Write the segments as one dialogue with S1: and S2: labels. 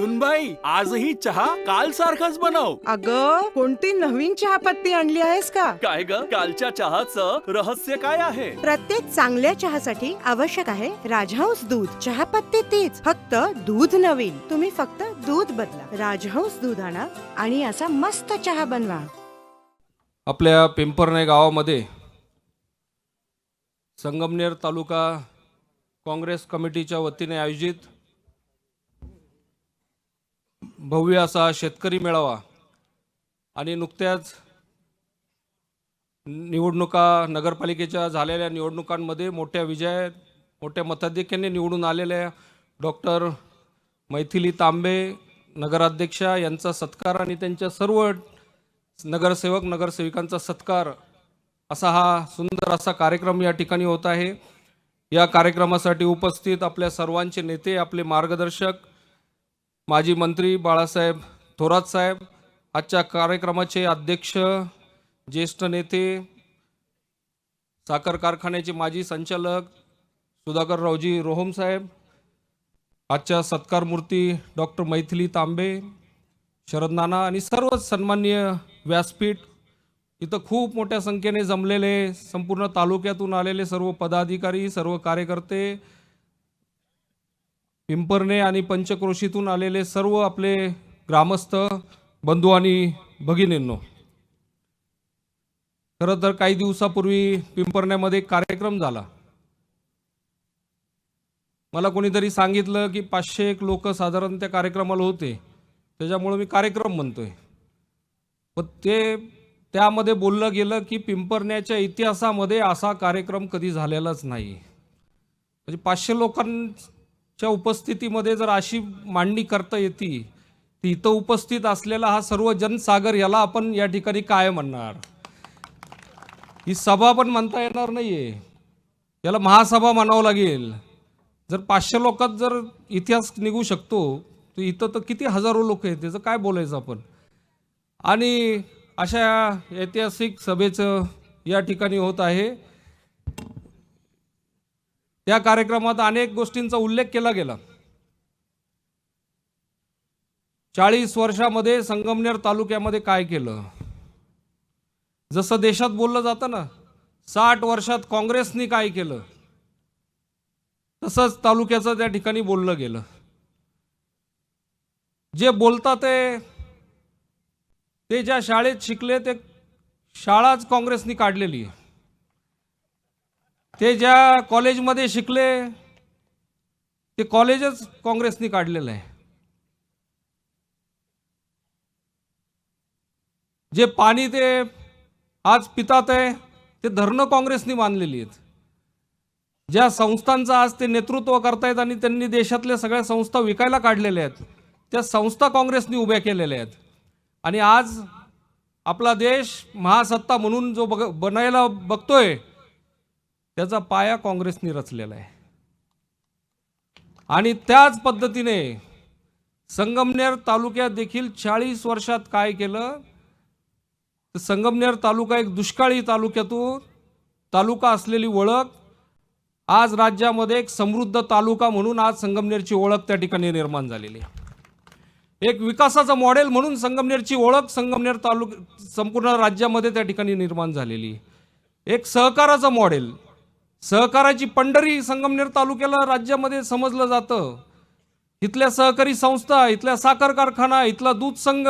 S1: सुनबाई आजही चहा काल सारखाच बनव.
S2: अग कोणती नवीन चहापत्ती आणली आहेस का?
S1: काय ग? कालच्या चहाचं रहस्य काय आहे?
S3: प्रत्येक चांगल्या चहासाठी आवश्यक आहे राजहंस दूध. चहापत्ती तीच फक्त दूध नवीन. तुम्ही फक्त दूध बदला. राजहंस दूध आणा आणि असा मस्त चहा बनवा.
S4: आपल्या पिंपरणे गावामध्ये संगमनेर तालुका काँग्रेस कमिटीच्या वतीने आयोजित भव्य असा शेतकरी मेळावा आणि नुकत्याच निवडणुका नगरपालिकेच्या झालेल्या निवडणुकांमध्ये मोठ्या विजय मोठ्या मताधिक्याने निवडून आलेल्या डॉक्टर मैथिली तांबे नगराध्यक्षा यांचा सत्कार आणि त्यांच्या सर्व नगरसेवक नगरसेविकांचा सत्कार असा हा सुंदर असा कार्यक्रम या ठिकाणी होत आहे. या कार्यक्रमासाठी उपस्थित आपल्या सर्वांचे नेते आपले मार्गदर्शक माजी मंत्री बाळासाहेब थोरात साहेब आजच्या कार्यक्रमाचे अध्यक्ष ज्येष्ठ नेते साखर कारखान्याचे माजी संचालक सुधाकर रावजी रोहम साहेब आजच्या सत्कार मूर्ती डॉक्टर मैथिली तांबे शरद नाना आणि सर्व सन्मान्य व्यासपीठ इथं खूप मोठ्या संख्येने जमलेले संपूर्ण तालुक्यातून आलेले सर्व पदाधिकारी सर्व कार्यकर्ते पिंपरणे आणि पंचक्रोशीतून आलेले सर्व आपले ग्रामस्थ बंधू आणि भगिनींनो खरं तर काही दिवसापूर्वी पिंपरण्यामध्ये एक कार्यक्रम झाला. मला कोणीतरी सांगितलं की पाचशे एक लोक साधारण त्या कार्यक्रमाला होते. त्याच्यामुळे मी कार्यक्रम म्हणतोय. पण ते त्यामध्ये बोललं गेलं की पिंपरण्याच्या इतिहासामध्ये असा कार्यक्रम कधी झालेलाच नाही. म्हणजे पाचशे लोकां च्या उपस्थितीमध्ये जर अशी मांडणी करता येते तिथं इथं उपस्थित असलेला हा सर्व जनसागर याला आपण या ठिकाणी काय म्हणणार? ही सभा पण म्हणता येणार नाहीये. याला महासभा म्हणावं लागेल. जर पाचशे लोकात जर इतिहास निघू शकतो तर इथं तर किती हजारो लोक आहेत त्याचं काय बोलायचं आपण? आणि अशा ऐतिहासिक सभेचं या ठिकाणी होत आहे. त्या कार्यक्रमात अनेक गोष्टींचा उल्लेख केला गेला. चाळीस वर्षामध्ये संगमनेर तालुक्यामध्ये काय केलं? जसं देशात बोललं जातं ना साठ वर्षात काँग्रेसनी काय केलं? तसंच तालुक्याचं त्या ठिकाणी बोललं गेलं. जे बोलतात ते ते ज्या शाळेत शिकले ते शाळाच काँग्रेसनी काढलेली आहे. ते ज्या कॉलेजमध्ये शिकले ते कॉलेजच काँग्रेसनी काढलेलं आहे. जे पाणी ते आज पितात आहे ते धरणं काँग्रेसनी बांधलेली आहेत. ज्या संस्थांचं आज ते नेतृत्व करतायत आणि त्यांनी देशातल्या सगळ्या संस्था विकायला काढलेल्या आहेत त्या संस्था काँग्रेसनी उभ्या केलेल्या आहेत. आणि आज आपला देश महासत्ता म्हणून जो बघ बनायला बघतोय त्याचा पाया काँग्रेसने रचलेला आहे. आणि त्याच पद्धतीने संगमनेर तालुक्यात देखील चाळीस वर्षात काय केलं? तर संगमनेर तालुका एक दुष्काळी तालुक्यातून तालुका असलेली ओळख आज राज्यामध्ये एक समृद्ध तालुका म्हणून आज संगमनेरची ओळख त्या ठिकाणी निर्माण झालेली आहे. एक विकासाचं मॉडेल म्हणून संगमनेरची ओळख संगमनेर तालुक संपूर्ण राज्यामध्ये त्या ठिकाणी निर्माण झालेली एक सहकाराचं मॉडेल सहकाराची पंढरी संगमनेर तालुक्याला राज्यामध्ये समजलं जातं. इथल्या सहकारी संस्था इथल्या साखर कारखाना इथला दूध संघ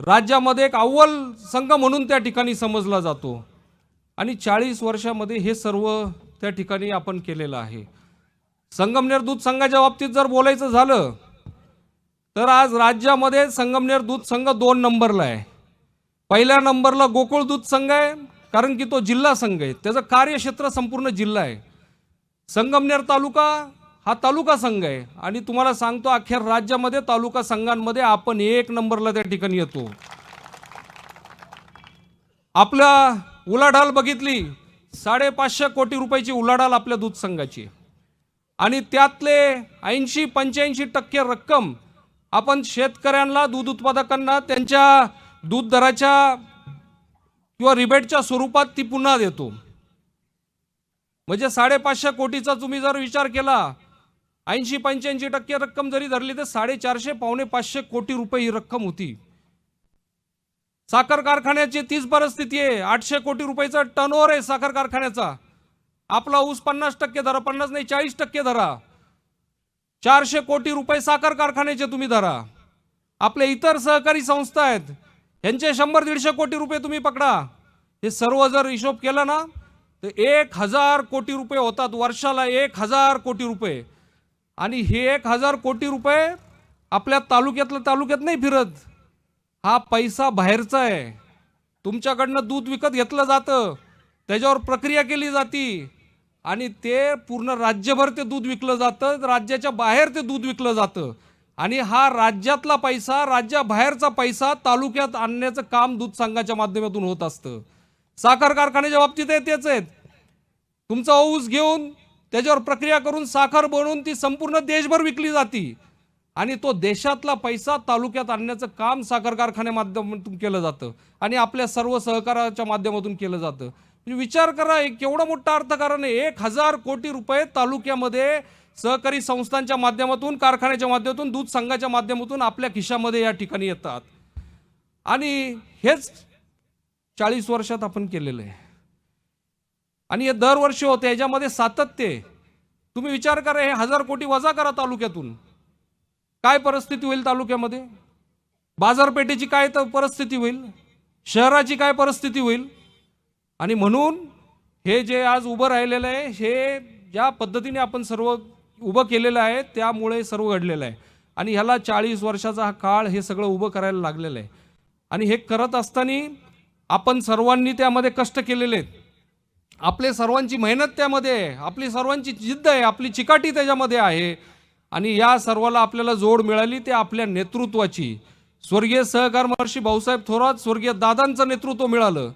S4: राज्यामध्ये एक अव्वल संघ म्हणून त्या ठिकाणी समजला जातो. आणि चाळीस वर्षामध्ये हे सर्व त्या ठिकाणी आपण केलेलं आहे. संगमनेर दूध संघाच्या बाबतीत जर बोलायचं झालं तर आज राज्यामध्ये संगमनेर दूध संघ दोन नंबरला आहे. पहिल्या नंबरला गोकुळ दूध संघ आहे कारण की तो जिल्हा संघ आहे. त्याचं कार्यक्षेत्र संपूर्ण जिल्हा आहे. संगमनेर तालुका हा तालुका संघ आहे. आणि तुम्हाला सांगतो अखेर राज्यामध्ये तालुका संघांमध्ये आपण एक नंबरला त्या ठिकाणी येतो. आपल्या उलाढाल बघितली साडेपाचशे कोटी रुपयाची उलाढाल आपल्या दूध संघाची. आणि त्यातले ऐंशी पंच्याऐंशी टक्के रक्कम आपण शेतकऱ्यांना दूध उत्पादकांना त्यांच्या दूध दराच्या किंवा रिबेटच्या स्वरूपात ती पुन्हा देतो. म्हणजे साडेपाचशे कोटीचा तुम्ही जर विचार केला ऐंशी पंच्याऐंशी टक्के रक्कम जरी धरली तर साडेचारशे पावणे पाचशे कोटी रुपये ही रक्कम होती. साखर कारखान्याची तीच परिस्थिती आहे. आठशे कोटी रुपयाचा टर्नओव्हर आहे साखर कारखान्याचा. आपला ऊस पन्नास टक्के धरा पन्नास नाही चाळीस टक्के धरा. चारशे कोटी रुपये साखर कारखान्याचे तुम्ही धरा. आपले इतर सहकारी संस्था आहेत. यांचे शंभर दीडशे कोटी रुपये तुम्ही पकडा. हे सर्व जर हिशोब केला ना तर एक हजार कोटी रुपये होतात वर्षाला एक हजार कोटी रुपये. आणि हे एक हजार कोटी रुपये आपल्या तालुक्यातल्या तालुक्यात नाही फिरत. हा पैसा बाहेरचा आहे. तुमच्याकडनं दूध विकत घेतलं जातं. त्याच्यावर प्रक्रिया केली जाती. आणि ते पूर्ण राज्यभर ते दूध विकलं जातं. राज्याच्या बाहेर ते दूध विकलं जातं. आणि हा राज्यातला पैसा राज्याबाहेरचा पैसा तालुक्यात आणण्याचं काम दूध संघाच्या माध्यमातून होत असतं. साखर कारखान्याच्या बाबतीत आहे तेच आहेत. तुमचा ऊस घेऊन त्याच्यावर प्रक्रिया करून साखर बनवून ती संपूर्ण देशभर विकली जाती. आणि तो देशातला पैसा तालुक्यात आणण्याचं काम साखर कारखान्या माध्यमातून केलं जातं. आणि आपल्या सर्व सहकाराच्या माध्यमातून केलं जातं. म्हणजे विचार करा एक केवढं मोठं अर्थकारण आहे. एक हजार कोटी रुपये तालुक्यामध्ये सहकारी संस्थांच्या माध्यमातून कारखान्याच्या माध्यमातून दूध संघाच्या माध्यमातून आपल्या खिशामध्ये या ठिकाणी येतात. आणि हेच चाळीस वर्षात आपण केलेलं आहे. आणि हे दरवर्षी होते याच्यामध्ये सातत्य तुम्ही विचार करा हे हजार कोटी वजा करा तालुक्यातून. काय परिस्थिती होईल तालुक्यामध्ये? बाजारपेठेची काय तर परिस्थिती होईल? शहराची काय परिस्थिती होईल? आणि म्हणून हे जे आज उभं राहिलेलं आहे हे ज्या पद्धतीने आपण सर्व उभं केलेलं आहे त्यामुळे सर्व घडलेलं आहे. आणि ह्याला चाळीस वर्षाचा हा काळ हे सगळं उभं करायला लागलेलं आहे. आणि हे करत असताना आपण सर्वांनी त्यामध्ये कष्ट केलेले आहेत. आपले सर्वांची मेहनत त्यामध्ये आहे आपली सर्वांची जिद्द आहे आपली चिकाटी त्याच्यामध्ये आहे. आणि या सर्वाला आपल्याला जोड मिळाली ते आपल्या नेतृत्वाची. स्वर्गीय सहकार महर्षी भाऊसाहेब थोरात स्वर्गीय दादांचं नेतृत्व मिळालं.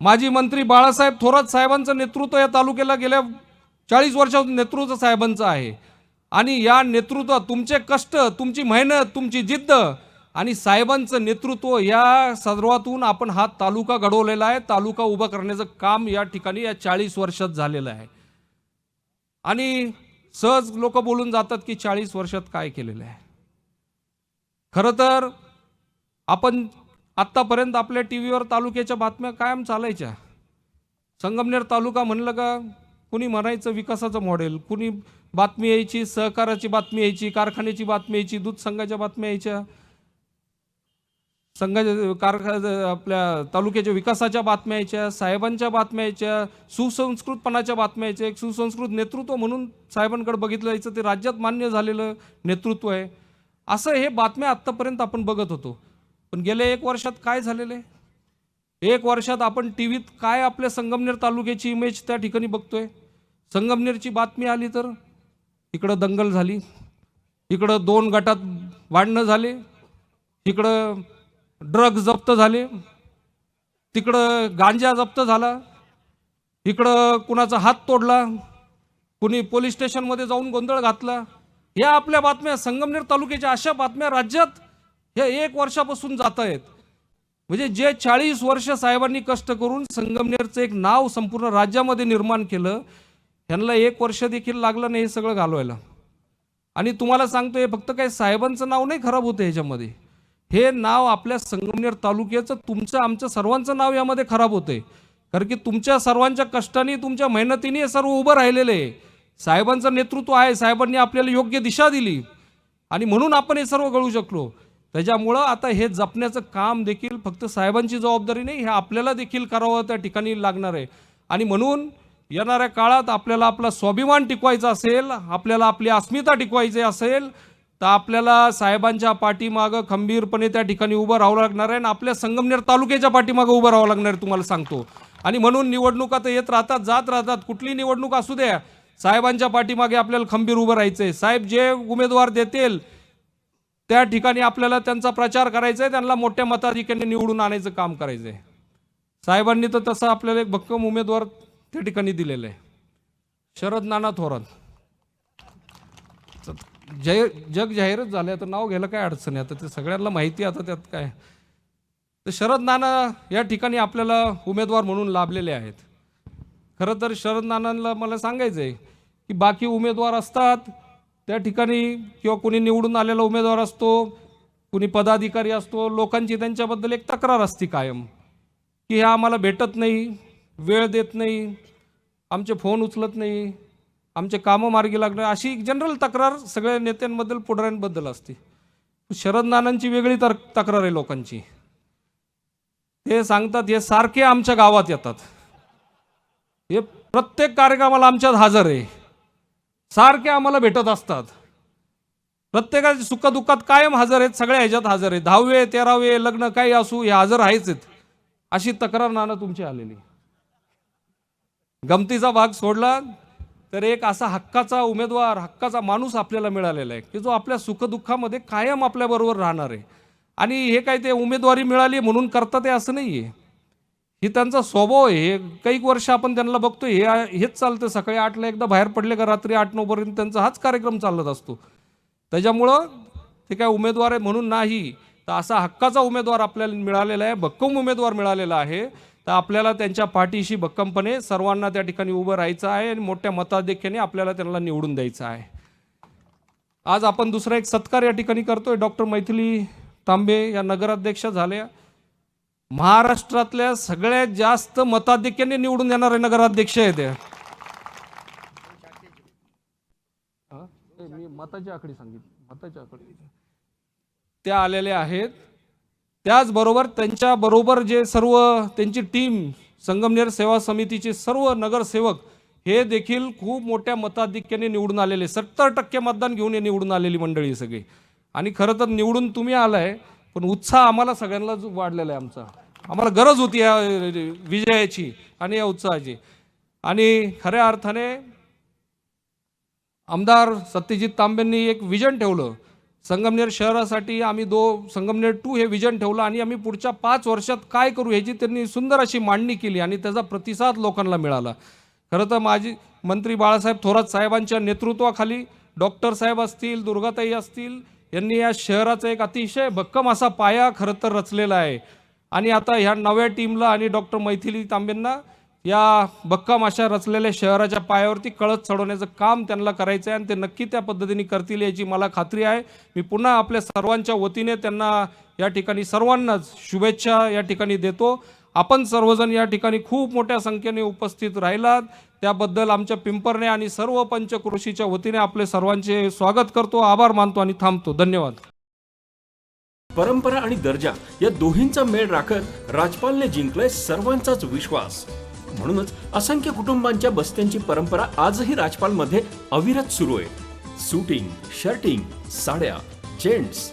S4: माजी मंत्री बाळासाहेब थोरात साहेबांचं नेतृत्व या तालुक्याला गेल्या चाळीस वर्षात नेतृत्व साहेबांचं आहे. आणि या नेतृत्वात तुमचे कष्ट तुमची मेहनत तुमची जिद्द आणि साहेबांचं नेतृत्व या सर्वातून आपण हा तालुका घडवलेला आहे. तालुका उभा करण्याचं काम या ठिकाणी या चाळीस वर्षात झालेलं आहे. आणि सहज लोक बोलून जातात की चाळीस वर्षात काय केलेलं आहे. खरं तर आपण आत्तापर्यंत आपल्या टी व्हीवर तालुक्याच्या बातम्या कायम चालायच्या. संगमनेर तालुका म्हणलं का कुणी म्हणायचं विकासाचं मॉडेल कुणी बातमी यायची सहकाराची बातमी यायची कारखान्याची बातमी यायची दूध संघाच्या बातम्या यायच्या. संघाच्या कारखा आपल्या तालुक्याच्या विकासाच्या बातम्या यायच्या साहेबांच्या बातम्या यायच्या सुसंस्कृतपणाच्या बातम्या यायच्या. एक सुसंस्कृत नेतृत्व म्हणून साहेबांकडे बघितलं जायचं ते राज्यात मान्य झालेलं नेतृत्व आहे. असं हे बातम्या आत्तापर्यंत आपण बघत होतो. पण गेल्या एक वर्षात काय झालेलं आहे? एक वर्षात आपण टी व्हीत काय आपल्या संगमनेर तालुक्याची इमेज त्या ठिकाणी बघतोय? संगमनेरची बातमी आली तर? इकडं दंगल झाली. इकडं दोन गटात वाढणं झाले. इकडं ड्रग्ज जप्त झाले. तिकडं गांजा जप्त झाला. इकडं कुणाचा हात तोडला. कुणी पोलीस स्टेशनमध्ये जाऊन गोंधळ घातला. या आपल्या बातम्या संगमनेर तालुक्याच्या अशा बातम्या राज्यात ह्या एक वर्षापासून जात आहेत. म्हणजे जे चाळीस वर्ष साहेबांनी कष्ट करून संगमनेरचं एक नाव संपूर्ण राज्यामध्ये निर्माण केलं ह्यांना एक वर्ष देखील लागलं नाही हे सगळं घालवायला. आणि तुम्हाला सांगतो हे फक्त काही साहेबांचं नाव नाही खराब होतं ह्याच्यामध्ये. हे नाव आपल्या संगमनेर तालुक्याचं तुमचं आमचं सर्वांचं नाव यामध्ये खराब होतंय. कारण की तुमच्या सर्वांच्या कष्टाने तुमच्या मेहनतीने हे सर्व उभं राहिलेलं आहे. साहेबांचं नेतृत्व आहे साहेबांनी आपल्याला योग्य दिशा दिली. आणि म्हणून आपण हे सर्व गळू शकलो. त्याच्यामुळं आता हे जपण्याचं काम देखील फक्त साहेबांची जबाबदारी नाही हे आपल्याला देखील करावं त्या ठिकाणी लागणार आहे. आणि म्हणून येणाऱ्या काळात आपल्याला आपला स्वाभिमान टिकवायचा असेल आपल्याला आपली अस्मिता टिकवायची असेल तर आपल्याला साहेबांच्या पाठीमागं खंबीरपणे त्या ठिकाणी उभं राहावं लागणार आहे आणि आपल्या संगमनेर तालुक्याच्या पाठीमागं उभं राहावं लागणार आहे तुम्हाला सांगतो. आणि म्हणून निवडणुका तर येत राहतात जात राहतात कुठली निवडणूक असू द्या साहेबांच्या पाठीमागे आपल्याला खंबीर उभं राहायचं आहे साहेब जे उमेदवार देतील त्या ठिकाणी आपल्याला त्यांचा प्रचार करायचा आहे त्यांना मोठ्या मताधिक्याने निवडून आणायचं काम करायचं आहे साहेबांनी तर तसं आपल्याला एक भक्कम उमेदवार त्या ठिकाणी दिलेलं आहे शरद नाना थोरात. जय जग जाहीरच झालं आता नाव घ्यायला काय अडचण आहे? आता ते सगळ्यांना माहिती आता त्यात काय. तर शरद नाना या ठिकाणी आपल्याला उमेदवार म्हणून लाभलेले आहेत. खरं तर शरद नानांना मला सांगायचं आहे की बाकी उमेदवार असतात त्या ठिकाणी किंवा कुणी निवडून आलेला उमेदवार असतो कुणी पदाधिकारी असतो लोकांची त्यांच्याबद्दल एक तक्रार असते कायम की हे आम्हाला भेटत नाही वेळ देत नाही आमचे फोन उचलत नाही आमचे कामं मार्गी लागणं अशी जनरल तक्रार सगळ्या नेत्यांबद्दल पुढाऱ्यांबद्दल असते. शरद नानांची वेगळी तर तक्रार आहे लोकांची. ते सांगतात हे सारखे आमच्या गावात येतात. हे प्रत्येक कार्यक्रमाला आमच्यात हजर आहे. सारखे आम्हाला भेटत असतात. प्रत्येकाच्या सुखदुःखात कायम हजर आहेत सगळ्या ह्याच्यात हजर आहेत. दहावे तेरावे लग्न काही असू हे हजर आहेच आहेत. अशी तक्रार नाना तुमची आलेली गमतीचा भाग सोडला तर एक असा हक्काचा उमेदवार हक्काचा माणूस आपल्याला मिळालेला आहे की जो आपल्या सुखदुःखामध्ये कायम आपल्याबरोबर राहणार आहे. आणि हे काय ते उमेदवारी मिळाली म्हणून करता ते असं नाही आहे ही त्यांचा स्वभाव आहे. हे काही वर्ष आपण त्यांना बघतो हे हेच चालतं सकाळी आठला एकदा बाहेर पडले का रात्री आठ नऊपर्यंत त्यांचा हाच कार्यक्रम चालत असतो. त्याच्यामुळं ते काय उमेदवार आहे म्हणून नाही. तर असा हक्काचा उमेदवार आपल्याला मिळालेला आहे. भक्कम उमेदवार मिळालेला आहे. तर आपल्याला त्यांच्या पाठीशी भक्कमपणे सर्वांना त्या ठिकाणी उभं राहायचं आहे आणि मोठ्या मताधिक्याने आपल्याला त्यांना निवडून द्यायचं आहे. आज आपण दुसरा एक सत्कार या ठिकाणी करतोय. डॉक्टर मैथिली तांबे या नगराध्यक्ष झाल्या. महाराष्ट्रातल्या सगळ्यात जास्त मताधिक्याने निवडून येणारे नगराध्यक्ष आहेत मी मताची आकडी सांगितली. मताची आकडी. त्या आलेल्या आहेत. त्याचबरोबर त्यांच्याबरोबर जे सर्व त्यांची टीम संगमनेर सेवा समितीचे सर्व नगरसेवक हे देखील खूप मोठ्या मताधिक्याने निवडून आलेले सत्तर टक्के मतदान घेऊन हे निवडून आलेली मंडळी सगळी. आणि खरं तर निवडून तुम्ही आलाय पण उत्साह आम्हाला सगळ्यांना वाढलेला आहे आमचा. आम्हाला गरज होती या विजयाची आणि या उत्साहाची. आणि खऱ्या अर्थाने आमदार सत्यजित तांबेंनी एक विजन ठेवलं. संगमनेर शहरासाठी आम्ही दो संगमनेर टू हे विजन ठेवलं आणि आम्ही पुढच्या पाच वर्षात काय करू ह्याची त्यांनी सुंदर अशी मांडणी केली आणि त्याचा प्रतिसाद लोकांना मिळाला. खरं तर माजी मंत्री बाळासाहेब थोरात साहेबांच्या नेतृत्वाखाली डॉक्टर साहेब असतील दुर्गाताई असतील यांनी या शहराचा एक अतिशय भक्कम असा पाया खरं तर रचलेला आहे. आणि आता ह्या नव्या टीमला आणि डॉक्टर मैथिली तांबेंना या भक्कम अशा रचलेल्या शहराच्या पायावरती कळत चढवण्याचं काम त्यांना करायचं आहे आणि ते नक्की त्या पद्धतीने करतील याची मला खात्री आहे. मी पुन्हा आपल्या सर्वांच्या वतीने त्यांना या ठिकाणी सर्वांनाच शुभेच्छा या ठिकाणी देतो. आपण सर्वजण या ठिकाणी खूप मोठ्या संख्येने उपस्थित राहिलात. त्याबद्दल आमच्या पिंपरने आणि सर्व पंचकृषीच्या वतीने आपले सर्वांचे स्वागत करतो आभार मानतो आणि थांबतो. धन्यवाद.
S1: परंपरा आणि दर्जा या दोन्हींचा मेळ राखत राजपालने जिंकलाय सर्वांचाच विश्वास. म्हणूनच असंख्य कुटुंबांच्या बस्त्यांची परंपरा आजही राजपालमध्ये अविरत सुरू आहे. सुटिंग शर्टिंग साड्या जेंट्स